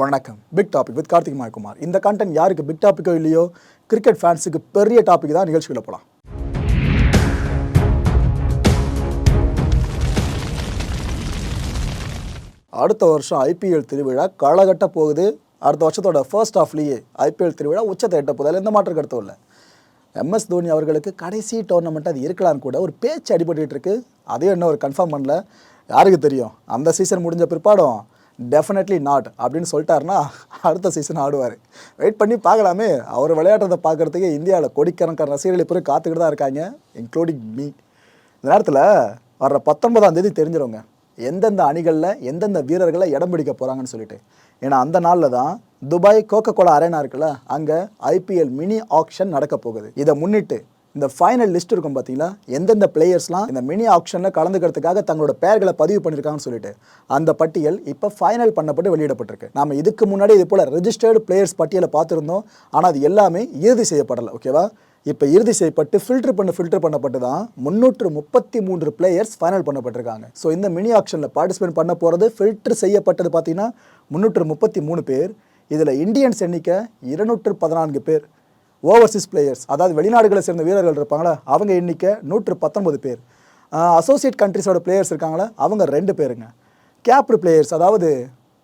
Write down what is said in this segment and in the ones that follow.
வணக்கம். Big topic with Karthik Mayakumar. இந்த content யாருக்கு பிக் டாப்பிக்கோ இல்லையோ கிரிக்கெட் ஃபேன்ஸுக்கு பெரிய டாபிக் தான் நிகழ்ச்சிக்குள்ள போகலாம் அடுத்த வருஷம் ஐபிஎல் திருவிழா களகட்ட போகுது. அடுத்த வருஷத்தோட ஃபர்ஸ்ட் ஆஃப்லேயே ஐபிஎல் திருவிழா உச்சத்தை எட்ட போதில் எந்த மாற்றம் கருத்தும் இல்லை எம்எஸ் தோனி அவர்களுக்கு கடைசி டோர்னமெண்ட் அது இருக்கலான்னு கூட ஒரு பேச்சு அடிபட்டுட்டு இருக்கு. அதையும் இன்னும் ஒரு கன்ஃபார்ம் பண்ணல. யாருக்கு தெரியும்? அந்த சீசன் முடிஞ்ச பிற்பாடும் டெஃபினெட்லி நாட் அப்படின்னு சொல்லிட்டாருன்னா அடுத்த சீசன் ஆடுவார். வெயிட் பண்ணி பார்க்கலாமே. அவர் விளையாடுறதை பார்க்குறதுக்கு இந்தியாவில் கோடிக்கணக்கான ரசிகர்கள் இப்போ காத்துக்கிட்டு தான் இருக்காங்க இன்க்ளூடிங் மீ இந்த நேரத்தில் வர்ற பத்தொன்பதாம் தேதி தெரிஞ்சிருவங்க எந்தெந்த அணிகளில் எந்தெந்த வீரர்களை இடம் பிடிக்க போகிறாங்கன்னு சொல்லிட்டு. ஏன்னா அந்த நாளில் தான் துபாய் கோகோ கோலா அரேனா இருக்குல்ல அங்கே ஐபிஎல் மினி ஆக்ஷன் நடக்க போகுது. இதை முன்னிட்டு இந்த ஃபைனல் லிஸ்ட் இருக்கும் பார்த்தீங்களா எந்தெந்த பிளேயர்ஸ்லாம் இந்த மினி ஆக்ஷனில் கலந்துக்கிறதுக்காக தங்களோட பெயர்களை பதிவு பண்ணியிருக்காங்கன்னு சொல்லிட்டு அந்த பட்டியல் இப்போ ஃபைனல் பண்ணப்பட்டு வெளியிடப்பட்டிருக்கு. நம்ம இதுக்கு முன்னாடி இது போல் ரெஜிஸ்டர்டு பிளேயர்ஸ் பட்டியலை பார்த்துருந்தோம். ஆனால் அது எல்லாமே இறுதி செய்யப்படலை ஓகேவா இப்போ இறுதி செய்யப்பட்டு ஃபில்டர் பண்ண ஃபில்டர் பண்ணப்பட்டு தான் முந்நூற்று முப்பத்தி மூன்று பிளேயர்ஸ் ஃபைனல் பண்ணப்பட்டிருக்காங்க. ஸோ இந்த மினி ஆக்ஷனில் பார்ட்டிசிபேட் பண்ண போகிறது ஃபில்டர் செய்யப்பட்டது பார்த்தீங்கன்னா முந்நூற்று முப்பத்தி மூணு பேர். இதில் இந்தியன்ஸ் எண்ணிக்கை இருநூற்று பதினான்கு பேர். ஓவர்சீஸ் பிளேயர்ஸ் அதாவது வெளிநாடுகளை சேர்ந்த வீரர்கள் இருப்பாங்களா? அவங்க எண்ணிக்கை நூற்று பத்தொன்பது பேர் அசோசியேட் கண்ட்ரிஸோட பிளேயர்ஸ் இருக்காங்களா? அவங்க ரெண்டு பேருங்க. கேப்டு பிளேயர்ஸ் அதாவது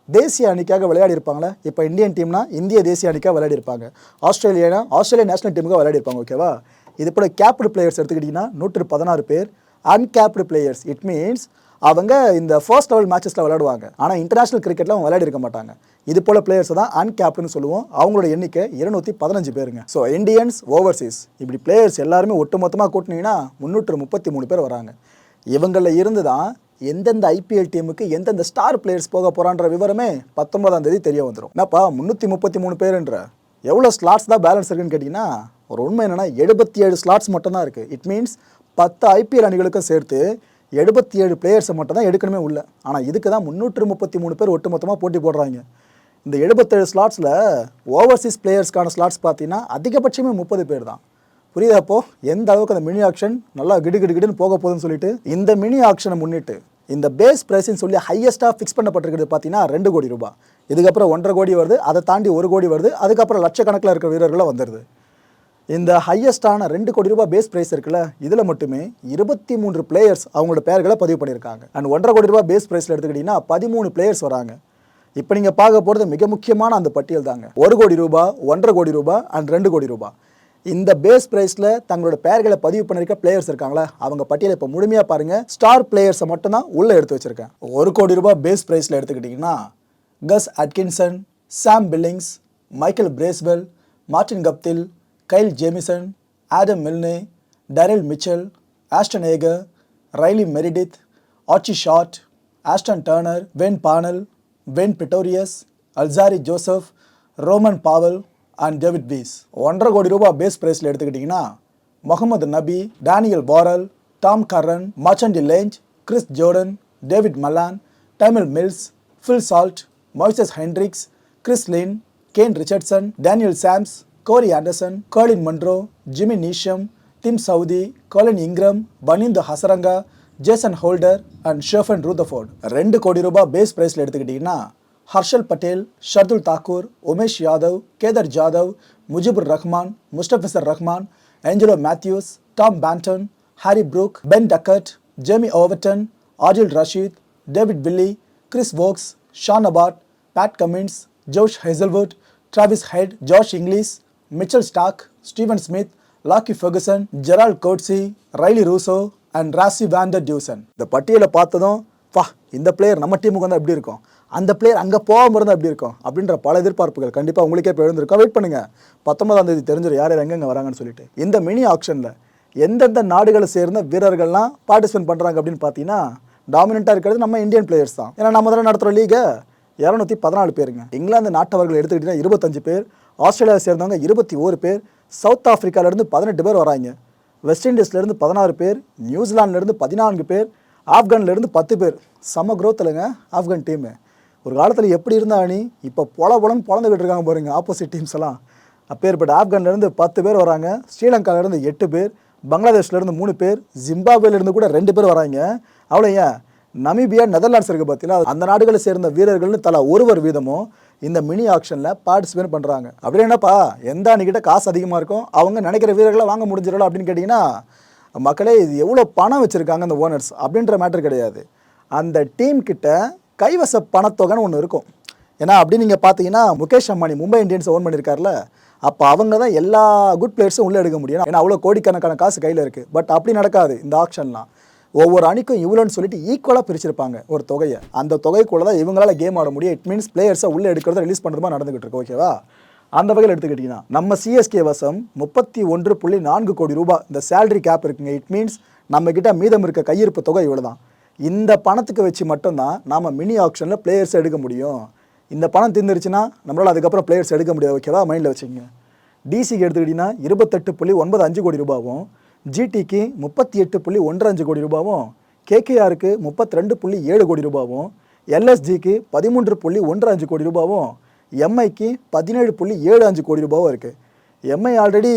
தேசிய அணிக்காக விளையாடி இருப்பாங்களே? இப்போ இந்தியன் டீம்னா இந்திய தேசிய அணிக்காக விளையாடி இருப்பாங்க. ஆஸ்திரேலியானா ஆஸ்திரேலியா நேஷனல் டீமுக்காக விளையாடி இருப்பாங்க ஓகேவா இது போல் கேப்டு பிளேயர்ஸ் எடுத்துக்கிட்டிங்கன்னா நூற்று பதினாறு பேர். அன்கேப்டு பிளேயர்ஸ் இட் மீன்ஸ் அவங்க இந்த ஃபர்ஸ்ட் லெவல் மேட்சஸில் விளையாடுவாங்க. ஆனால் இன்டர்நேஷனல் கிரிக்கெட்டில் அவங்க விளையாடி இருக்க மாட்டாங்க. இது போல பிளேயர்ஸ் தான் அன்கேப்டன் சொல்லுவோம். அவங்களோட எண்ணிக்கை இருநூத்தி பதினஞ்சு பேருங்க. ஸோ இந்தியன்ஸ் ஓவர்சீஸ் இப்படி பிளேயர்ஸ் எல்லாருமே ஒட்டுமொத்தமாக கூட்டினீங்கன்னா முந்நூற்று முப்பத்தி மூணு பேர் வராங்க. இவங்களில் இருந்து தான் எந்தெந்த ஐபிஎல் டீமுக்கு எந்தெந்த ஸ்டார் பிளேயர்ஸ் போக போகிறான்ற விவரமே பத்தொன்பதாம் தேதி தெரிய வந்துடும் என்னப்பா முந்நூற்றி முப்பத்தி மூணு பேருன்ற? எவ்வளோ ஸ்லாட்ஸ் தான் பேலன்ஸ் இருக்குன்னு கேட்டிங்கன்னா ஒரு உண்மை என்னென்னா எழுபத்தி ஏழு ஸ்லாட்ஸ் மட்டும்தான் இருக்குது இட் மீன்ஸ் பத்து ஐபிஎல் அணிகளுக்கும் சேர்த்து எழுபத்தி ஏழு பிளேயர்ஸை மட்டும் தான் எடுக்கணுமே உள்ள. ஆனால் இதுக்கு தான் முந்நூற்று முப்பத்தி மூணு பேர் ஒட்டுமொத்தமாக போட்டி போடுறாங்க. இந்த எழுபத்தேழு ஸ்லாட்ஸில் ஓவர்சீஸ் பிளேயர்ஸ்க்கான ஸ்லாட்ஸ் பார்த்தீங்கன்னா அதிகபட்சமே முப்பது பேர் தான். புரியுதா எந்த அளவுக்கு அந்த மினி ஆக்ஷன் நல்லா கிடு கிடு கிடுன்னு போக போகுதுன்னு சொல்லிட்டு இந்த மினி ஆக்ஷனை முன்னிட்டு இந்த பேஸ் ப்ரைஸ்ன்னு சொல்லி ஹையஸ்ட்டாக ஃபிக்ஸ் பண்ணப்பட்டிருக்கிறது பார்த்தீங்கன்னா ரெண்டு கோடி ரூபாய். இதுக்கப்புறம் ஒன்றரை கோடி வருது அதை தாண்டி ஒரு கோடி வருது அதுக்கப்புறம் லட்சக்கணக்கில் இருக்கிற வீரர்களும் வந்துடுது இந்த ஹையஸ்டான ரெண்டு கோடி ரூபாய் பேஸ் ப்ரைஸ் இருக்குல்ல இதில் மட்டுமே இருபத்தி மூன்று பிளேயர்ஸ் அவங்களோட பெயர்களை பதிவு பண்ணியிருக்காங்க. அண்ட் ஒன்றரை கோடி ரூபாய் பேஸ் ப்ரைஸில் எடுத்துக்கிட்டிங்கன்னா பதிமூணு பிளேயர்ஸ் வராங்க. இப்போ நீங்கள் பார்க்க போகிறது மிக முக்கியமான அந்த பட்டியல் தாங்க. ஒரு கோடி ரூபாய் ஒன்றரை கோடி ரூபாய் அண்ட் ரெண்டு கோடி ரூபாய். இந்த பேஸ் ப்ரைஸில் தங்களோட பெயர்களை பதிவு பண்ணியிருக்க பிளேயர்ஸ் இருக்காங்களா? அவங்க பட்டியலை இப்போ முழுமையாக பாருங்கள் ஸ்டார் பிளேயர்ஸை மட்டும்தான் உள்ளே எடுத்து வச்சுருக்கேன். ஒரு கோடி ரூபாய் பேஸ் ப்ரைஸில் எடுத்துக்கிட்டிங்கன்னா Gus Atkinson Sam Billings Michael Bracewell Martin Guptill Kyle Jamieson Adam Milne Daryl Mitchell Ashton Agar Riley Meredith Archie Short Ashton Turner Wayne Parnell Dwaine Pretorius Alzarri Joseph Rovman Powell and David Wiese ஒன்றரை கோடி ரூபாய் base ப்ரைஸில் எடுத்துக்கிட்டிங்கன்னா Mohammad Nabi Daniel பாரல் Tom Curran மச்சண்டி லேஞ்ச் Chris Jordan David Malan Tymal Mills Phil Salt Moises Henriques Chris Lynn Kane Richardson Daniel Sams Corey Anderson Colin Munro Jimmy Neesham Tim Southee Colin Ingram Wanindu Hasaranga Jason Holder and Sherfane Rutherford ரெண்டு கோடி ரூபாய் base ப்ரைஸில் எடுத்துக்கிட்டிங்கன்னா Harshal Patel Shardul Thakur Umesh Yadav Kedar Jadhav Mujeeb Rahman Mustafizur Rahman Angelo Mathews Tom Banton Harry Brook Ben Duckett Jamie Overton Adil Rashid David Willey Chris Woakes Sean Abbott Pat Cummins Josh Hazlewood Travis Head Josh Inglis Mitchell Starc Steven Smith Lockie Ferguson Gerald Coetzee Rilee Rossouw and Rassie van der Dussen இந்த பட்டியலை பார்த்ததும் பா இந்த player நம்ம டீமுக்கு வந்தால் எப்படி இருக்கும்? அந்த பிளேயர் அங்கே போகாமல் இருந்தால் எப்படி இருக்கும்? அப்படின்ற பல எதிர்பார்ப்புகள் கண்டிப்பாக உங்களுக்கே இப்போ எழுந்திருக்கோம். வெயிட் பண்ணுங்கள் பத்தொன்பதாம் தேதி தெரிஞ்சிடும் யார் யார் எங்கெங்கே வராங்கன்னு சொல்லிட்டு. இந்த மினி ஆக்ஷனில் எந்தெந்த நாடுகளை சேர்ந்த வீரர்கள்லாம் பார்ட்டிசிபேட் பண்ணுறாங்க அப்படின்னு பார்த்தீங்கன்னா டாமினண்ட்டாக இருக்கிறது நம்ம இந்தியன் பிளேயர்ஸ் தான். ஏன்னா நம்ம தான் நடத்துகிற லீகை இரநூத்தி பதினாலு பேருங்க. இங்கிலாந்து நாட்டவர்கள் எடுத்துக்கிட்டிங்கன்னா இருபத்தஞ்சு பேர் ஆஸ்திரேலியாவை சேர்ந்தவங்க இருபத்தி ஓரு பேர் சவுத் ஆஃப்ரிக்காவிலேருந்து பதினெட்டு பேர் வராங்க. வெஸ்ட் இண்டீஸ்லேருந்து பதினாறு பேர் நியூசிலாந்துலேருந்து பதினான்கு பேர் ஆப்கான்லேருந்து பத்து பேர். செம குரோத்தில்ங்க இல்லைங்க ஆப்கான் டீமு ஒரு காலத்தில் எப்படி இருந்தா அணி இப்போ பொல பொலன்னு பொழந்துக்கிட்டு இருக்காங்க பாருங்க ஆப்போசிட் டீம்ஸ் எல்லாம். அப்பேற்பட்ட ஆப்கான்லேருந்து பத்து பேர் வராங்க ஸ்ரீலங்காவிலேருந்து எட்டு பேர் பங்களாதேஷ்லேருந்து மூணு பேர் ஜிம்பாப்வேலேருந்து கூட ரெண்டு பேர் வராங்க. அவ்வளோ ஏன்? நமீபியா நெதர்லாண்ட்ஸ் இருக்குது பார்த்தீங்களா அந்த நாடுகளை சேர்ந்த வீரர்கள்னு தலா ஒருவர் வீதமும் இந்த மினி ஆக்ஷனில் பார்ட்டிசிபேட் பண்ணுறாங்க அப்படி என்னப்பா? எந்த அன்னிக்கிட்ட காசு அதிகமாக இருக்கும் அவங்க நினைக்கிற வீரர்களை வாங்க முடிஞ்சிடலாம் அப்படின்னு கேட்டிங்கன்னா மக்களே இது எவ்வளோ பணம் வச்சுருக்காங்க அந்த ஓனர்ஸ் அப்படின்ற மேட்டர் கிடையாது. அந்த டீம் கிட்ட கைவச பணத்தொகைன்னு ஒன்று இருக்கும். ஏன்னா அப்படி நீங்கள் பார்த்தீங்கன்னா முகேஷ் அம்பானி மும்பை இந்தியன்ஸ் ஓன் பண்ணியிருக்காருல அப்போ அவங்க தான் எல்லா குட் பிளேயர்ஸும் உள்ளே எடுக்க முடியும். ஏன்னா அவ்வளோ கோடிக்கணக்கான காசு கையில் இருக்குது பட் அப்படி நடக்காது இந்த ஆக்ஷன்லாம் ஒவ்வொரு அணிக்கும் இவ்வளோன்னு சொல்லிட்டு ஈக்குவலாக பிரிச்சிருப்பாங்க ஒரு தொகையை. அந்த தொகைக்குள்ள தான் இவங்களால கேம் ஆட முடியும். இட் மீன்ஸ் பிளேயர்ஸை உள்ளே எடுக்கிறத ரிலீஸ் பண்ணுறதுமா நடந்துகிட்டு இருக்கு ஓகேவா அந்த வகையில் எடுத்துக்கிட்டிங்கன்னா நம்ம சிஎஸ்கே வசம் முப்பத்தி ஒன்று புள்ளி நான்கு கோடி ரூபாய் இந்த சேலரி கேப் இருக்குங்க. இட் மீன்ஸ் நம்மக்கிட்ட மீதம் இருக்க கையிருப்பு தொகை இவ்வளோ தான் இந்த பணத்துக்கு வச்சு மட்டும்தான் நாம் மினி ஆக்ஷனில் பிளேயர்ஸ் எடுக்க முடியும். இந்த பணம் தீர்ந்துருச்சுன்னா நம்மளால் அதுக்கப்புறம் பிளேயர்ஸ் எடுக்க முடியாது ஓகேவா மைண்டில் வச்சுக்கோங்க. டிசிக்கு எடுத்துக்கிட்டிங்கன்னா இருபத்தெட்டு புள்ளி ஒன்பது அஞ்சு கோடி ரூபாவும் ஜிடிக்கு முப்பத்தி எட்டு புள்ளி ஒன்று அஞ்சு கோடி ரூபாவும் கேகேஆருக்கு முப்பத்தி ரெண்டு புள்ளி ஏழு கோடி ரூபாவும் எல்எஸ்ஜிக்கு பதிமூன்று புள்ளி ஒன்று அஞ்சு கோடி ரூபாவும் எம்ஐக்கு பதினேழு புள்ளி ஏழு அஞ்சு கோடி ரூபாவும் இருக்குது எம்ஐ ஆல்ரெடி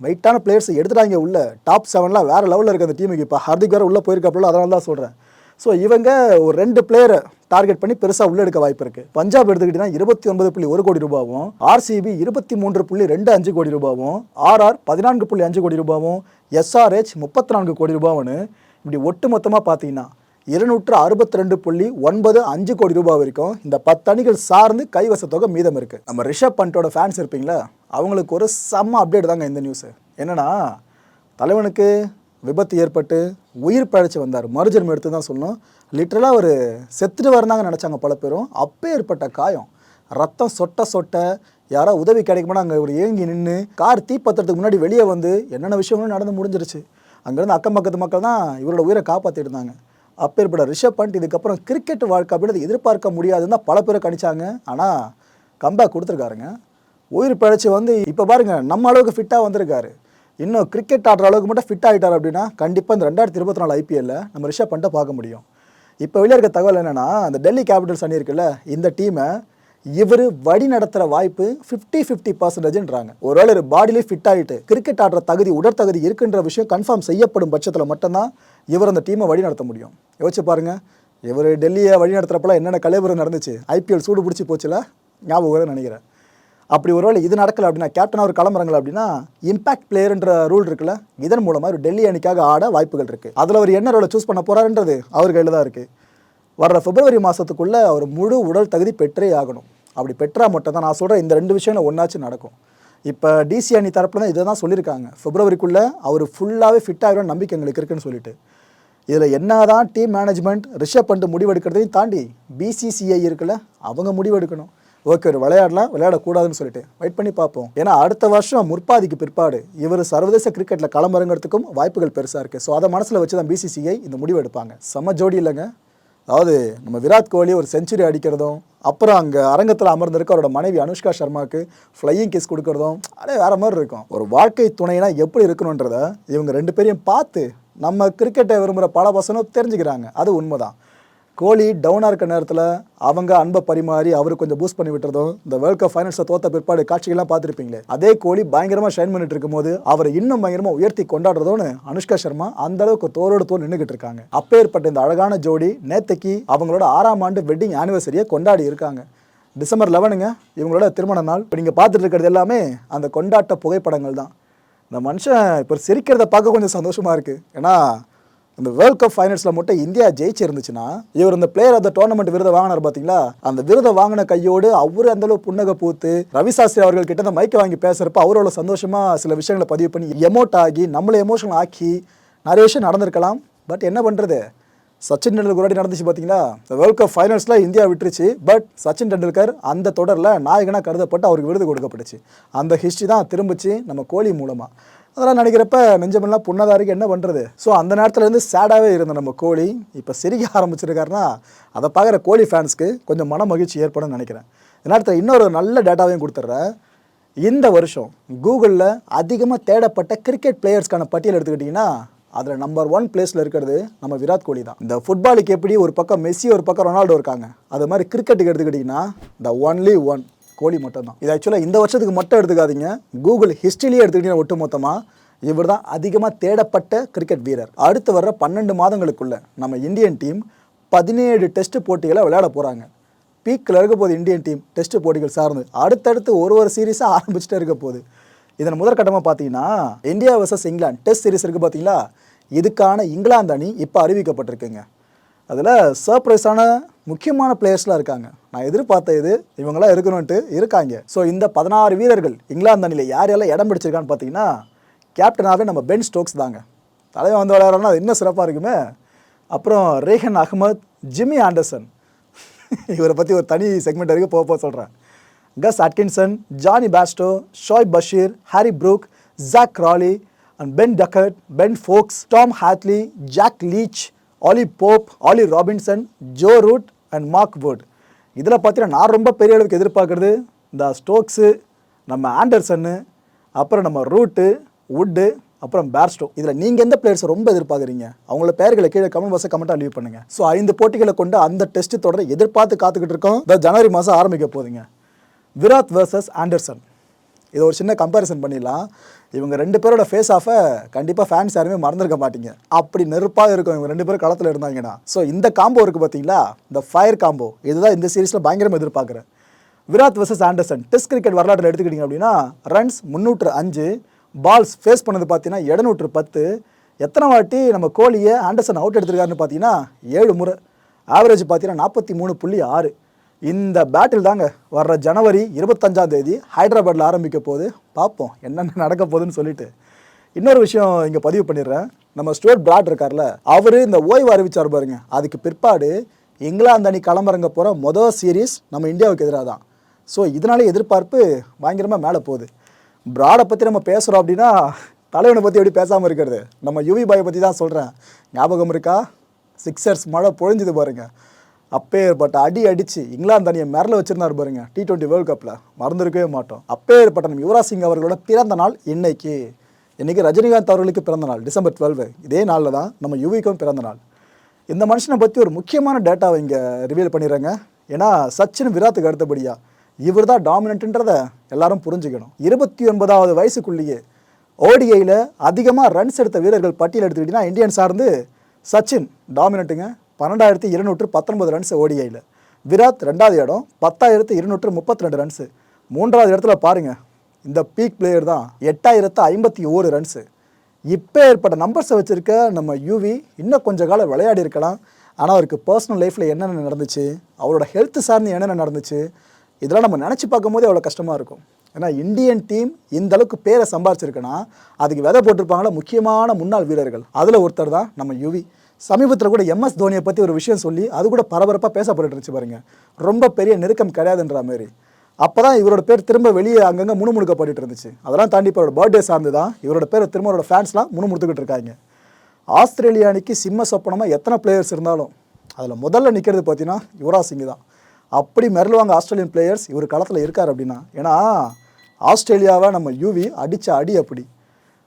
வெயிட்டான பிளேயர்ஸ் எடுத்துட்டாங்க உள்ள. டாப் செவன்லாம் வேறு லெவலில் இருக்குது அந்த டீமுக்கு இப்போ ஹர்திக் வேறு உள்ளே போயிருக்காப்புல அதனால தான் சொல்கிறேன் ஸோ இவங்க ஒரு ரெண்டு பிளேயரை டார்கெட் பண்ணி பெருசாக உள்ள எடுக்க வாய்ப்பு இருக்குது பஞ்சாப் எடுத்துக்கிட்டிங்கன்னா இருபத்தி ஒன்பது புள்ளி ஒரு கோடி ரூபாவும் ஆர்சிபி இருபத்தி மூன்று புள்ளி ரெண்டு அஞ்சு கோடி ரூபாவும் ஆர்ஆர் பதினான்கு புள்ளி அஞ்சு கோடி ரூபாவும் எஸ்ஆர்ஹெச் முப்பத்தி நான்கு கோடி ரூபாவுன்னு இப்படி ஒட்டு மொத்தமாக பார்த்தீங்கன்னா இருநூற்று அறுபத்தி ரெண்டு புள்ளி ஒன்பது அஞ்சு கோடி ரூபாய் வரைக்கும் இந்த பத்து அணிகள் சார்ந்து கைவச தொகை மீதம் இருக்கு. நம்ம ரிஷப் பண்டோட ஃபேன்ஸ் இருப்பீங்களா? அவங்களுக்கு ஒரு செம்ம அப்டேட் தாங்க இந்த நியூஸ் என்னன்னா தலைவனுக்கு விபத்து ஏற்பட்டு உயிர் பழைச்சி வந்தார். மறுஜென்மம் எடுத்து தான் சொல்லணும் லிட்டரலாக ஒரு செத்துட்டு வரந்தாங்க நினச்சாங்க பல பேரும். அப்போ ஏற்பட்ட காயம். ரத்தம் சொட்ட சொட்ட யாரோ உதவி கிடைக்குமா அங்கே ஒரு ஏங்கி நின்று கார் தீப்பத்துறதுக்கு முன்னாடி வெளியே வந்து என்னென்ன விஷயங்களும் நடந்து முடிஞ்சிருச்சு. அங்கேருந்து அக்கம் பக்கத்து மக்கள் தான் இவரோட உயிரை காப்பாற்றிட்டு இருந்தாங்க. அப்பேற்பட்ட ரிஷப் பண்ட் இதுக்கப்புறம் கிரிக்கெட் வாழ்க்கை அப்படின்னு எதிர்பார்க்க முடியாதுன்னு தான் பல பேர் கணிச்சாங்க. ஆனால் கம்பேக் கொடுத்துருக்காருங்க. உயிர் பிழைச்சி வந்து இப்போ பாருங்க நம்ம அளவுக்கு ஃபிட்டாக வந்திருக்காரு. இன்னும் கிரிக்கெட் ஆடுற அளவுக்கு மட்டும் ஃபிட் ஆகிட்டார் அப்படின்னா கண்டிப்பாக இந்த ரெண்டாயிரத்தி இருபத்தி நாலு ஐபிஎல்ல நம்ம ரிஷப் பண்ணிட்டு பார்க்க முடியும். இப்போ வெளியே இருக்க தகவல் என்னென்னா அந்த டெல்லி கேபிட்டல்ஸ் அணி இருக்குல்ல இந்த டீமை இவர் வழி நடத்துகிற வாய்ப்பு ஃபிஃப்டி ஃபிஃப்டி பர்சன்டேஜ்ன்றாங்க ஒருவேளை ஒரு பாடியிலே ஃபிட் ஆகிட்டு கிரிக்கெட் ஆடுற தகுதி உடற்தகுதி இருக்குன்ற விஷயம் கன்ஃபார்ம் செய்யப்படும் பட்சத்தில் மட்டும்தான் இவர் அந்த டீமை வழி நடத்த முடியும். யோசிச்சு பாருங்க. இவர் டெல்லியை வழி நடத்துகிறப்பெல்லாம் என்னென்ன கலைபுரம் நடந்துச்சு? ஐபிஎல் சூடு பிடிச்சி போச்சுல? ஞாபகம் நினைக்கிறேன். அப்படி ஒருவேளை இது நடக்கல அப்படின்னா கேப்டன் அவர் கிளம்புறாங்களா அப்படின்னா இம்பாக்ட் பிளேயர்ன்ற ரூல் இருக்குல்ல இதன் மூலமாக ஒரு டெல்லி அணிக்காக ஆட வாய்ப்புகள் இருக்கு. அதில் அவர் என்ன ரோலை சூஸ் பண்ண போறாருன்றது அவர் கையில் தான் இருக்கு. வர்ற பிப்ரவரி மாதத்துக்குள்ளே அவர் முழு உடல் தகுதி பெற்றே ஆகணும். அப்படி பெற்றா மட்டும் தான் நான் சொல்கிறேன் இந்த ரெண்டு விஷயங்கள் ஒன்றாச்சும் நடக்கும். இப்போ டிசி அணி தரப்புல தான் இதை தான் சொல்லியிருக்காங்க. பிப்ரவரிக்குள்ளே அவர் ஃபுல்லாகவே ஃபிட் ஆகிடும் நம்பிக்கை எங்களுக்கு இருக்குன்னு சொல்லிட்டு. இதில் என்ன தான் டீம் மேனேஜ்மெண்ட் ரிஷப் பண்ணிட்டு முடிவெடுக்கிறதையும் தாண்டி பிசிசிஐ இருக்குல்ல அவங்க முடிவெடுக்கணும். ஓகே ஒரு விளையாடலாம் விளையாடக்கூடாதுன்னு சொல்லிட்டு. வெயிட் பண்ணி பார்ப்போம். ஏன்னா அடுத்த வருஷம் முற்பாதிக்கு பிற்பாடு இவர் சர்வதேச கிரிக்கெட்டில் களமிறங்கிறதுக்கும் வாய்ப்புகள் பெருசாக இருக்குது ஸோ அதை மனசில் வச்சு தான் பிசிசிஐ இந்த முடிவு எடுப்பாங்க. செம்ம ஜோடி இல்லைங்க. அதாவது நம்ம விராட் கோலி ஒரு செஞ்சுரி அடிக்கிறதும் அப்புறம் அங்கே அரங்கத்தில் அமர்ந்திருக்க அவரோட மனைவி அனுஷ்கா சர்மாவுக்கு ஃப்ளையிங் கிஸ் கொடுக்கறதும் அதே வேறு மாதிரி இருக்கும். ஒரு வாழ்க்கை துணைனா எப்படி இருக்கணுன்றத இவங்க ரெண்டு பேரையும் பார்த்து நம்ம கிரிக்கெட்டை விரும்புகிற பல பசங்களும் தெரிஞ்சுக்கிறாங்க. அது உண்மைதான். கோலி டவுனாக இருக்க நேரத்தில் அவங்க அன்பை பரிமாறி அவருக்கு கொஞ்சம் பூஸ்ட் பண்ணி விட்டுறதும் இந்த வேர்ல்ட் கப் ஃபைனல்ஸை தோத்த பிற்பாடு காட்சிகள்லாம் பார்த்துருப்பீங்களே அதே கோலி பயங்கரமாக ஷைன் பண்ணிட்டு இருக்கும்போது அவரை இன்னும் பயங்கரமாக உயர்த்தி கொண்டாடுறதோன்னு அனுஷ்கா சர்மா அந்த அளவுக்கு தோரோடு தோல் நின்றுக்கிட்டு இருக்காங்க. அப்பேற்பட்ட இந்த அழகான ஜோடி நேத்தைக்கு அவங்களோட ஆறாம் ஆண்டு வெட்டிங் ஆனிவர்சரியை கொண்டாடி இருக்காங்க. டிசம்பர் லெவனுங்க இவங்களோட திருமண நாள். இப்போ நீங்கள் பார்த்துட்டு இருக்கிறது எல்லாமே அந்த கொண்டாட்ட புகைப்படங்கள் தான். இந்த மனுஷன் இப்போ சிரிக்கிறத பார்க்க கொஞ்சம் சந்தோஷமாக இருக்குது ஏன்னா இந்த வேர்ல்ட் கப் ஃபைனல்ஸில் மட்டும் இந்தியா ஜெயிச்சிருந்துச்சுன்னா இவர் இந்த பிளேயர் ஆஃப் த டோர்னமெண்ட் விருதை வாங்கினார் பார்த்தீங்களா அந்த விருதை வாங்கின கையோடு அவர் அந்த அளவு புன்னகை பூத்து ரவி சாஸ்திரி அவர்கள் கிட்ட அந்த மைக்கை வாங்கி பேசுகிறப்ப அவரோட சந்தோஷமாக சில விஷயங்களை பதிவு பண்ணி எமோட் ஆகி நம்மளை எமோஷனல் ஆக்கி நிறைய விஷயம் நடந்திருக்கலாம். பட் என்ன பண்ணுறது சச்சின் டெண்டுல்கர் நடந்துச்சு பார்த்தீங்களா இந்த வேர்ல்ட் கப் ஃபைனல்ஸில் இந்தியா விட்டுருச்சு. பட் சச்சின் டெண்டுல்கர் அந்த தொடரில் நாயகனாக கருதப்பட்டு அவருக்கு விருது கொடுக்கப்பட்டுச்சு. அந்த ஹிஸ்ட்ரி தான் திரும்பிச்சு நம்ம கோலி மூலமாக அதெல்லாம் நினைக்கிறப்ப நெஞ்சமெல்லாம் புண்ணதாருக்கு என்ன பண்ணுறது ஸோ அந்த நேரத்தில் இருந்து சேடாகவே இருந்த நம்ம கோலி இப்போ சிரிக்க ஆரம்பிச்சிருக்காருன்னா அதை பார்க்குற கோலி ஃபேன்ஸ்க்கு கொஞ்சம் மன மகிழ்ச்சி ஏற்படும் நினைக்கிறேன். இந்த நேரத்தில் இன்னொரு நல்ல டேட்டாவையும் கொடுத்துட்றேன். இந்த வருஷம் கூகுளில் அதிகமாக தேடப்பட்ட கிரிக்கெட் பிளேயர்ஸ்க்கான பட்டியல் எடுத்துக்கிட்டிங்கன்னா அதில் நம்பர் ஒன் பிளேஸில் இருக்கிறது நம்ம விராட் கோலி தான். இந்த ஃபுட்பாலுக்கு எப்படி ஒரு பக்கம் மெஸ்ஸி ஒரு பக்கம் ரொனால்டோ இருக்காங்க அது மாதிரி கிரிக்கெட்டுக்கு எடுத்துக்கிட்டிங்கன்னா த ஒன்லி ஒன் கோலி மட்டும்தான் இது ஆக்சுவலாக இந்த வருஷத்துக்கு மட்டும் எடுத்துக்காதீங்க. கூகுள் ஹிஸ்ட்ரிலேயே எடுத்துக்கிட்டீங்கன்னா ஒட்டு மொத்தமாக இவர் தான் அதிகமாக தேடப்பட்ட கிரிக்கெட் வீரர். அடுத்து வர்ற பன்னெண்டு மாதங்களுக்குள்ள நம்ம இந்தியன் டீம் பதினேழு டெஸ்ட் போட்டிகளை விளையாட போகிறாங்க பீக்கில் இருக்க போது இந்தியன் டீம் டெஸ்ட் போட்டிகள் சார்ந்து. அடுத்தடுத்து ஒரு ஒரு சீரீஸாக ஆரம்பிச்சுட்டே இருக்க போகுது. இதன் முதற்கட்டமாக பார்த்தீங்கன்னா India versus England test series இருக்குது பார்த்தீங்களா? இதுக்கான இங்கிலாந்து அணி இப்போ அறிவிக்கப்பட்டிருக்குங்க. அதில் சர்ப்ரைஸான முக்கியமான பிளேயர்ஸ்லாம் இருக்காங்க. நான் எதிர்பார்த்த இது இவங்களாம் இருக்கணும்ட்டு இருக்காங்க. ஸோ இந்த பதினாறு வீரர்கள் இங்கிலாந்து அணியில் யார் யாரெல்லாம் இடம் பிடிச்சிருக்கான்னு பார்த்தீங்கன்னா கேப்டனாகவே நம்ம பென் ஸ்டோக்ஸ் தாங்க. தலைவன் வந்து விளையாடுறோம்னா அது இன்னும் சிறப்பாக இருக்குமே. அப்புறம் ரேஹன் அகமத் ஜிம்மி ஆண்டர்சன். இவரை பற்றி ஒரு தனி செக்மெண்ட் வரைக்கும் போக போக சொல்கிறேன் Gus Atkinson Jonny Bairstow Shoaib Bashir Harry Brook Zak Crawley and Ben Duckett, Ben Foakes Tom Hatley, Jack Leach Ollie Pope Ollie Robinson, Joe Root and Mark Wood இதில் பார்த்தீங்கன்னா நான் ரொம்ப பெரிய அளவுக்கு எதிர்பார்க்குறது இந்த ஸ்டோக்ஸு நம்ம ஆண்டர்சன்னு அப்புறம் நம்ம ரூட்டு வுட்டு அப்புறம் பேர்ஸ்டோ இதில் நீங்கள் எந்த பிளேயர்ஸை ரொம்ப எதிர்பார்க்குறீங்க? அவங்கள பேர்களை கீழே கமெண்ட் பாக்ஸை கமெண்ட்டாக லீவ் பண்ணுங்க. ஸோ ஐந்து போட்டிகளை கொண்டு அந்த டெஸ்ட் தொடரை எதிர்பார்த்து காத்துக்கிட்டு இருக்கோம். இந்த ஜனவரி மாதம் ஆரம்பிக்க போதுங்க விராட் வர்சஸ் ஆண்டர்சன் இது ஒரு சின்ன கம்பேரிசன் பண்ணிடலாம். இவங்க ரெண்டு பேரோட ஃபேஸ் ஆஃபை கண்டிப்பாக ஃபேன்ஸ் யாருமே மறந்துருக்க மாட்டீங்க. அப்படி நெருப்பாக இருக்கும் இவங்க ரெண்டு பேரும் களத்தில் இருந்தாங்கன்னா. ஸோ இந்த காம்போ இருக்குது பார்த்தீங்களா? இந்த ஃபயர் காம்போ இதுதான் இந்த சீரிஸில் பயங்கரமாக எதிர்பார்க்குறேன் Virat versus Anderson. Test cricket வரலாற்றில் எடுத்துக்கிட்டிங்க அப்படின்னா ரன்ஸ் முந்நூற்று அஞ்சு பால்ஸ் ஃபேஸ் பண்ணது பார்த்தீங்கன்னா எழுநூற்று பத்து. எத்தனை வாட்டி நம்ம கோலியை ஆண்டர்சன் அவுட் எடுத்திருக்காருன்னு பார்த்தீங்கன்னா ஏழு முறை. ஆவரேஜ் பார்த்தீங்கன்னா நாற்பத்தி மூணு புள்ளி ஆறு. இந்த பேட்டில் தாங்க. வர்ற ஜனவரி இருபத்தஞ்சாம் தேதி ஹைதராபாத்தில் ஆரம்பிக்க போது பார்ப்போம் என்னென்ன நடக்க போகுதுன்னு சொல்லிட்டு. இன்னொரு விஷயம் இங்கே பதிவு பண்ணிடுறேன். நம்ம ஸ்டுவர்ட் பிராட் இருக்கார்ல அவர் இந்த ஓய்வு அறிவிச்சார் பாருங்க. அதுக்கு பிற்பாடு இங்கிலாந்து அணி களமிறங்க போகிற மொதல் சீரீஸ் நம்ம இந்தியாவுக்கு எதிராக தான். ஸோ இதனாலே எதிர்பார்ப்பு பயங்கரமாக மேலே போகுது. பிராடை பற்றி நம்ம பேசுகிறோம் அப்படின்னா தலைவனை பற்றி எப்படி பேசாமல் இருக்கிறது? நம்ம யுவி பாயை பற்றி தான் சொல்கிறேன் ஞாபகம் இருக்கா? சிக்ஸர்ஸ் மழை பொழிஞ்சுது பாருங்கள் அப்பேற்பட்ட அடி அடித்து இங்கிலாந்து அணியை மிரல வச்சிருந்தார் பாருங்க டி டுவெண்ட்டி வேர்ல்டு கப்பில் மறந்துருக்கவே மாட்டோம். அப்பேற்பட்ட நம்ம யுவராஜ் சிங் அவர்களோட பிறந்த நாள் இன்னைக்கு. இன்னைக்கு ரஜினிகாந்த் அவர்களுக்கு பிறந்த நாள் டிசம்பர் டுவெல்வு இதே நாளில் தான் நம்ம யுவிக்கும் பிறந்த நாள். இந்த மனுஷனை பற்றி ஒரு முக்கியமான டேட்டாவை இங்கே ரிவீல் பண்ணிடுறேங்க. ஏன்னா சச்சின் விராத்துக்கு அடுத்தபடியாக இவர் தான் டாமினண்ட்ன்றத எல்லாரும் புரிஞ்சுக்கணும். இருபத்தி ஒன்பதாவது வயசுக்குள்ளேயே ஓடிஐயில் அதிகமாக ரன்ஸ் எடுத்த வீரர்கள் பட்டியல் எடுத்துக்கிட்டிங்கன்னா இந்தியன் சார்ந்து சச்சின் டாமினண்ட்டுங்க பன்னெண்டாயிரத்தி இருநூற்று பத்தொன்பது ரன்ஸ் ஓடிஐயில் விராட் ரெண்டாவது இடம் பத்தாயிரத்து இருநூற்று முப்பத்தி ரெண்டு ரன்ஸு மூன்றாவது இடத்துல பாருங்கள் இந்த பீக் பிளேயர் தான் எட்டாயிரத்து ஐம்பத்தி ஓரு ரன்ஸு இப்போ ஏற்பட்ட நம்பர்ஸை வச்சுருக்க நம்ம யூவி இன்னும் கொஞ்ச காலம் விளையாடி இருக்கலாம். ஆனால் அவருக்கு பர்சனல் லைஃப்பில் என்னென்ன நடந்துச்சு அவரோட ஹெல்த் சார்ந்து என்னென்ன நடந்துச்சு இதெல்லாம் நம்ம நினச்சி பார்க்கும்போது அவ்வளோ கஷ்டமாக இருக்கும். ஏன்னா இந்தியன் டீம் இந்த அளவுக்கு பேரை சம்பாரிச்சிருக்குன்னா அதுக்கு விதை போட்டிருப்பாங்களா முக்கியமான முன்னாள் வீரர்கள். அதில் ஒருத்தர் தான் நம்ம யுவி சமீபத்தில் கூட எம்எஸ் தோனியை பற்றி ஒரு விஷயம் சொல்லி அது கூட பரபரப்பாக பேசப்பட்டு இருந்துச்சு பாருங்க. ரொம்ப பெரிய நெருக்கம் கிடையாதுன்ற மாதிரி. அப்போ தான் இவரோட பேர் திரும்ப வெளியே அங்கங்கே முணுமுணுக்கப்பட்டு இருந்துச்சு அதெல்லாம் தாண்டி இப்போ அவரோட பர்த்டே சார்ந்து தான் இவரோட பேர் திரும்ப அவரோட ஃபேன்ஸ்லாம் முணுமுணுத்துக்கிட்டு இருக்காங்க. ஆஸ்திரேலியா அணிக்கு சிம்ம சொப்பனமாக எத்தனை பிளேயர்ஸ் இருந்தாலும் அதில் முதல்ல நிற்கிறது பார்த்தீங்கன்னா யுவராஜ் சிங் தான். அப்படி மிரளுவாங்க ஆஸ்திரேலியன் பிளேயர்ஸ் இவர் களத்தில் இருக்கார் அப்படின்னா. ஏன்னா ஆஸ்திரேலியாவை நம்ம யூவி அடித்த அடி அப்படி.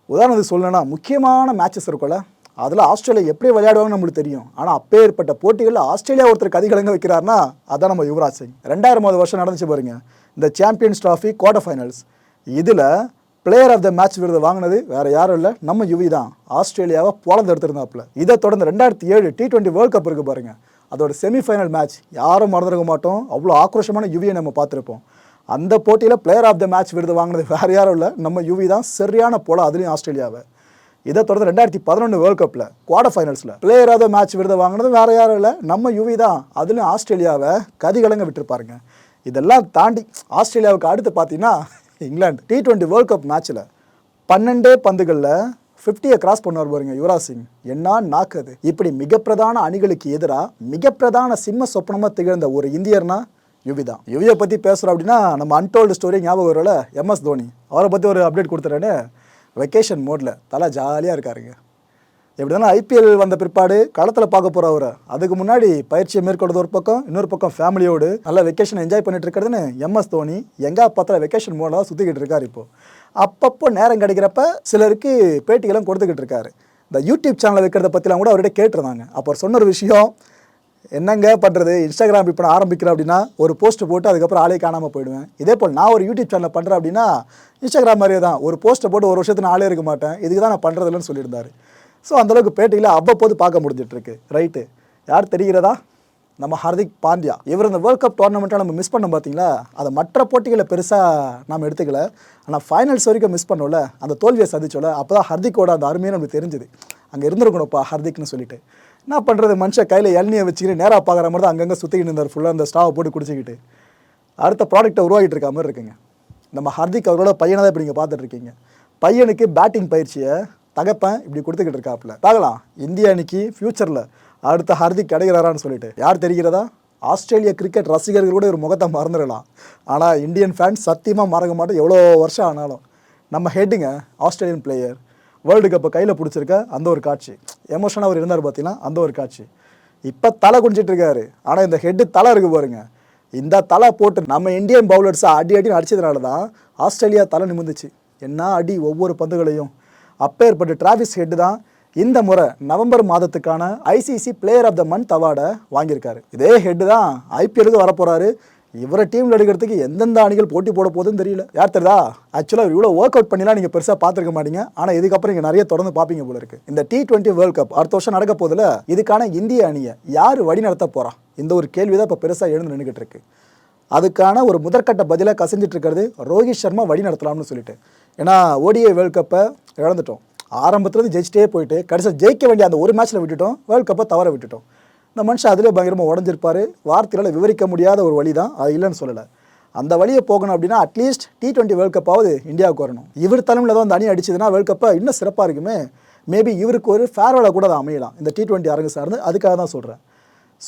உதாரணத்துக்கு சொல்லணும்னா முக்கியமான மேட்சஸ் இருக்கும்ல அதில் ஆஸ்திரேலியா எப்படி விளையாடுவாங்கன்னு நம்மளுக்கு தெரியும். ஆனால் அப்பேற்பட்ட போட்டிகளில் ஆஸ்திரேலியா ஒருத்தர் கதிகலங்க வைக்கிறாருன்னா அதான் நம்ம யுவராஜ் சிங். ரெண்டாயிரமாவது வருஷம் நடந்துச்சு பாருங்க. இந்த சாம்பியன்ஸ் ட்ராஃபி குவார்டர் ஃபைனல்ஸ் இதில் பிளேயர் ஆஃப் த மேட்ச் விருது வாங்கினது வேறு யாரும் இல்லை நம்ம யுவி தான். ஆஸ்திரேலியாவை போலந்து எடுத்திருந்தாப்புல. இதை தொடர்ந்து ரெண்டாயிரத்தி ஏழு டி டுவெண்ட்டி வேர்ல்ட் கப் இருக்குது பாருங்க. அதோட செமிஃபைனல் மேட்ச் யாரும் மறந்துருக்க மாட்டோம். அவ்வளோ ஆக்ரோஷமான யுவியை நம்ம பார்த்துருப்போம். அந்த போட்டியில் பிளேயர் ஆஃப் த மேட்ச் விருது வாங்கினது வேறு யாரும் இல்லை நம்ம யுவி தான். சரியான போல அதுலேயும் ஆஸ்திரேலியாவை. இதை தொடர்ந்து ரெண்டாயிரத்தி பதினொன்று வேர்ல்ட் கப்பில் குவார்டர் ஃபைனல்ஸில் பிளேயர் ஆஃப் த மேட்ச் விருதை வாங்கினது வேற யாரும் இல்லை. நம்ம யுவி தான். அதுலேயும் ஆஸ்திரேலியாவை கதிகலங்க விட்டுருப்பாருங்க இதெல்லாம் தாண்டி ஆஸ்திரேலியாவுக்கு அடுத்து பார்த்தீங்கன்னா England T twenty world cup மேட்ச்சில் பன்னெண்டே பந்துகளில் ஃபிஃப்டியை கிராஸ் பண்ணுவார் பாருங்க யுவராஜ் சிங். என்ன நாக்கு அது? இப்படி மிக பிரதான அணிகளுக்கு எதிராக மிக பிரதான சிம்ம சொப்பனமாக திகழ்ந்த ஒரு இந்தியர்னா யுவி தான். யுவியை பற்றி பேசுகிறோம் அப்படின்னா நம்ம அன்டோல்டு ஸ்டோரி ஞாபகம் வரல எம்எஸ் தோனி. அவரை பற்றி ஒரு அப்டேட் கொடுத்துறேன்னு வெக்கேஷன் மோடில் தலை ஜாலியாக இருக்காருங்க. எப்படி தானே ஐபிஎல் வந்த பிற்பாடு களத்தில் பார்க்க போகிற அவரை. அதுக்கு முன்னாடி பயிற்சியை மேற்கொள்வது ஒரு பக்கம் இன்னொரு பக்கம் ஃபேமிலியோடு நல்லா வெக்கேஷன் என்ஜாய் பண்ணிட்டு இருக்கிறதுன்னு எம்எஸ் தோனி எங்கே பார்த்தா வெக்கேஷன் மோடாக சுற்றிக்கிட்டு இருக்கார் இப்போது அப்பப்போ நேரம் கிடைக்கிறப்ப சிலருக்கு பேட்டிகளும் கொடுத்துக்கிட்டு இருக்காரு. இந்த யூடியூப் சேனலை வைக்கிறத பற்றிலாம் கூட அவர்கிட்ட கேட்டிருந்தாங்க. அப்போ சொன்ன ஒரு விஷயம் என்னங்க பண்ணுறது இன்ஸ்டாகிராம் இப்போ நான் ஆரம்பிக்கிறேன் அப்படின்னா ஒரு போஸ்ட் போட்டு அதுக்கப்புறம் ஆளே காணாமல் போயிடுவேன். இதே போல் நான் ஒரு யூடியூப் சேனல் பண்ணுறேன் அப்படின்னா இன்ஸ்டாகிராம் மாதிரியே தான். ஒரு போஸ்ட்டை போட்டு ஒரு வருஷத்துக்கு ஆளே இருக்க மாட்டேன். இதுக்கு தான் நான் பண்ணுறது இல்லைன்னு ஸோ அந்தளவுக்கு பேட்டியில் அவ்வப்போது பார்க்க முடிஞ்சிட்ருக்கு. ரைட்டு யார் தெரிகிறதா? நம்ம ஹர்திக் பாண்டியா. இவர் இந்த வேர்ல்ட் கப் டோர்னமெண்ட்டை நம்ம மிஸ் பண்ணோம் பார்த்தீங்களா? அதை மற்ற போட்டிகளை பெருசாக நாம் எடுத்துக்கல. ஆனால் ஃபைனல்ஸ் வரைக்கும் மிஸ் பண்ணோம்ல. அந்த தோல்வியை சந்திச்சோல அப்போ தான் ஹர்திக்கோட அந்த அருமையை நமக்கு தெரிஞ்சுது. அங்கே இருந்திருக்கணும்ப்பா ஹர்திக்னு சொல்லிட்டு. என்ன பண்ணுறது மனுஷன் கையில் இளநியை வச்சுக்கிட்டு நேராக பார்க்குற மாதிரி தான் அங்கங்கே சுற்றிக்கிட்டு இருந்தார். ஃபுல்லாக அந்த ஸ்டாவை போட்டு குடிச்சிக்கிட்டு. அடுத்த ப்ராடக்ட்டை உருவாகிட்டு இருக்க மாதிரி இருக்குங்க. நம்ம ஹர்திக் அவரோட பையனை தான் இப்படி நீங்கள் இருக்கீங்க. பையனுக்கு பேட்டிங் பயிற்சியை தகப்பன் இப்படி கொடுத்துக்கிட்டு இருக்காப்புல. பார்க்கலாம். இந்திய அணிக்கு ஃப்யூச்சரில் அடுத்த ஹர்திக் கிடைக்கிறாரான்னு சொல்லிட்டு. யார் தெரிகிறதா? ஆஸ்திரேலிய கிரிக்கெட் ரசிகர்கள் கூட ஒரு முகத்தை மறந்துடலாம். ஆனால் இந்தியன் ஃபேன்ஸ் சத்தியமாக மறக்க மாட்டோம். எவ்வளோ வருஷம் ஆனாலும். நம்ம ஹெட்டுங்க ஆஸ்திரேலியன் பிளேயர் வேர்ல்டு கப்பை கையில் பிடிச்சிருக்க அந்த ஒரு காட்சி. எமோஷனாக அவர் இருந்தார் பார்த்தீங்கன்னா அந்த ஒரு காட்சி. இப்போ தலை குடிச்சிட்டு இருக்காரு. ஆனால் இந்த ஹெட்டு தலை இருக்கு பாருங்க. இந்த தலை போட்டு நம்ம இந்தியன் பவுலர்ஸை அடி அடி அடிச்சதுனால தான் ஆஸ்திரேலியா தலை நிமிந்துச்சு என்ன அடி ஒவ்வொரு பந்துகளையும். அப்பேற்பட்டு டிராவிஸ் ஹெட்டு தான் இந்த முறை நவம்பர் மாதத்துக்கான ICC player of the month அவார்டை வாங்கியிருக்காரு. இதே ஹெட்டு தான் ஐபிஎலுக்கு வரப்போகிறாரு இவரை டீமில் எடுக்கிறதுக்கு எந்தெந்த அணிகள் போட்டி போட போகுதுன்னு தெரியல. யார் தெரியுதா? ஆக்சுவலாக இவ்வளோ ஒர்க் அவுட் பண்ணிலாம் நீங்கள் பெருசாக பார்த்துருக்க மாட்டீங்க. ஆனால் இதுக்கப்புறம் நீங்கள் நிறைய தொடர்ந்து பார்ப்பீங்க போல இருக்கு. இந்த டி டுவெண்ட்டி வேர்ல்ட் கப் அடுத்த வருஷம் நடக்க போதில் இதுக்கான இந்திய அணியை யார் வழி நடத்த போறா? இந்த ஒரு கேள்வி தான் இப்போ பெருசாக எழுந்து நின்றுக்கிட்டு இருக்கு. அதுக்கான ஒரு முதற்கட்ட பதிலாக கசிஞ்சிட்டு இருக்கிறது ரோஹித் சர்மா வழி நடத்தலாம்னு சொல்லிட்டு. ஏன்னா ஓடிஐ வேர்ல்ட் கப்பை இழந்துட்டோம். ஆரம்பத்துலேருந்து ஜெயிச்சிட்டே போயிட்டு கடைசியில் ஜெயிக்க வேண்டிய அந்த ஒரு மேட்ச்சில் விட்டுட்டோம். வேர்ல்ட் கப்பை தவற விட்டுட்டோம். இந்த மனுஷன் அதிலே பயங்கரமாக உடஞ்சிருப்பாரு. வார்த்தையால் விவரிக்க முடியாத ஒரு வழி தான் அது இல்லைன்னு சொல்லலை. அந்த வழியை போகணும் அப்படின்னா at least T twenty world கப்பாவது இந்தியாவுக்கு வரணும். இவர் தலைமையில் தான் அந்த அணி அடிச்சதுன்னா வேர்ல்ட் கப்பை இன்னும் சிறப்பாக இருக்குமே. மேபி இவருக்கு ஒரு ஃபேர்வெலாக கூட அது அமையலாம். இந்த டி டுவெண்ட்டி அரங்கு சார்ந்து. அதுக்காக தான் சொல்கிறேன்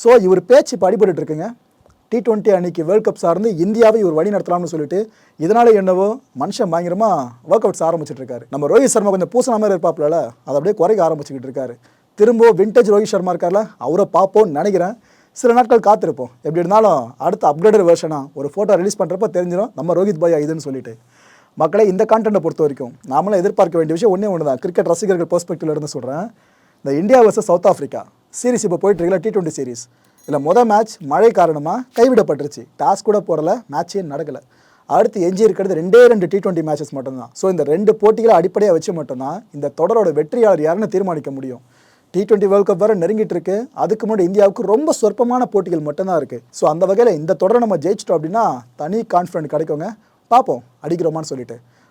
ஸோ இவர் பேச்சு படிபட்டு இருக்குங்க. டி டுவெண்ட்டி அன்னைக்கு வேர்ல்ட் கப் சார்ந்து இந்தியாவை இவர் வழி நடத்தலாம்னு சொல்லிட்டு இதனால் என்னவோ மனுஷன் பயங்கரமாக ஒர்க் அவுட்ஸ் ஆரம்பிச்சிட்டு இருக்காரு. நம்ம ரோஹித் சர்மா கொஞ்சம் பூசண மாதிரி இருப்பாப்ல அதை அப்படியே குறைக்க ஆரம்பிச்சுக்கிட்டு இருக்காரு. திரும்பவும் விண்டேஜ் ரோஹித் சர்மா இருக்கார்ல அவரை பார்ப்போம்னு நினைக்கிறேன். சில நாட்கள் காத்திருப்போம். எப்படி இருந்தாலும் அடுத்த அப்கிரேடட் வெர்ஷனாக ஒரு ஃபோட்டோ ரிலீஸ் பண்ணுறப்ப தெரிஞ்சிடும் நம்ம ரோஹித் பாய் இதுன்னு சொல்லிட்டு. மக்களை இந்த கான்டென்ட்டை பொறுத்த வரைக்கும் நாமளும் எதிர்பார்க்க வேண்டிய விஷயம் ஒன்றே ஒன்று தான் கிரிக்கெட் ரசிகர்கள் பெர்ஸ்பெக்டிவ்ல இருந்து சொல்கிறேன் இந்த India versus South Africa series இப்போ போயிட்டு இருக்கல டி டுவெண்ட்டி சீரிஸ் இதில் மொதல் மேட்ச் மழை காரணமாக கைவிடப்பட்டுருச்சு. டாஸ் கூட போடல மேட்சே நடக்கலை. அடுத்து எஞ்சி இருக்கிறது ரெண்டே ரெண்டு டி டுவெண்ட்டி மேட்சஸ் மட்டும்தான். ஸோ இந்த ரெண்டு போட்டிகளை அடிப்படையாக வச்சு மட்டும்தான் இந்த தொடரோட வெற்றியாளர் யாருன்னு தீர்மானிக்க முடியும். டி டுவெண்ட்டி வேர்ல்ட் கப் வர நெருங்கிட்டு இருக்கு. அதுக்கு முன்னாடி இந்தியாவுக்கு ரொம்ப சொற்பமான போட்டிகள் மட்டும்தான் இருக்குது ஸோ அந்த வகையில் இந்த தொடரை நம்ம ஜெயிச்சிட்டோம் அப்படின்னா தனி கான்ஃபிடென்ட் கிடைக்குங்க. பார்ப்போம். அடிக்கிறோமான்னு சொல்லிட்டு.